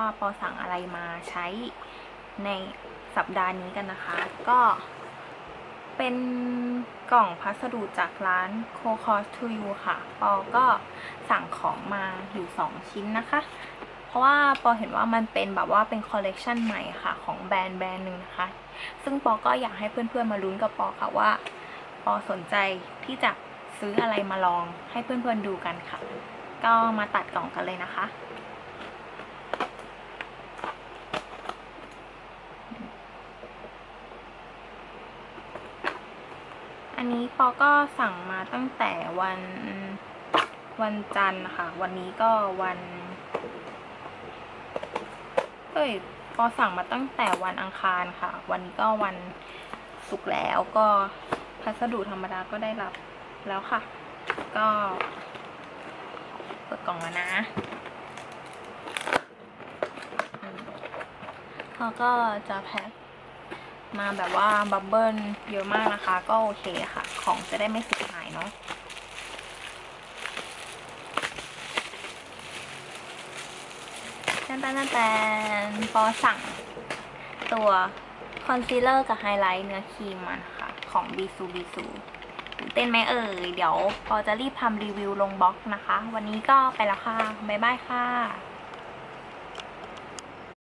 ว่าปอสั่งอะไรมาใช้ในสัปดาห์นี้กันนะคะ ก็เป็นกล่องพัสดุจากร้าน Co Cost to You ค่ะ ปอก็สั่งของมาอยู่2ชิ้นนะคะ เพราะว่าปอเห็นว่ามันเป็นแบบว่าเป็นคอลเลกชันใหม่ค่ะ ของแบรนด์แบรนด์หนึ่งนะคะ ซึ่งปอก็อยากให้เพื่อนๆมาลุ้นกับปอค่ะว่า ปอสนใจที่จะซื้ออะไรมาลองให้เพื่อนๆดูกันค่ะ ก็มาตัดกล่องกันเลยนะคะ นนี้ปอก็สั่งมาตั้งแต่วันวันจันทร์นะคะวันนี้ก็วันเอ้ยปอสั่งมาตั้งแต่วันอังคารค่ะ วันนี้ก็วันศุกร์แล้วก็พัสดุธรรมดาก็ได้รับแล้วค่ะ ก็เปิดกล่องแล้วนะอืมเขาก็จะแพ็ค มาแบบว่าบับเบิ้ลเยอะมากนะคะ ก็โอเคค่ะ ของจะได้ไม่เสียหายเนาะแตนแตนแตนปอสั่งตัวคอนซีลเลอร์กับไฮไลท์เนื้อครีมมานะคะของบีซูบีซูตื่นเต้นไหมเอ่ย เดี๋ยวปอจะรีบทำรีวิวลงบล็อกนะคะ วันนี้ก็ไปแล้วค่ะ บ๊ายบายค่ะ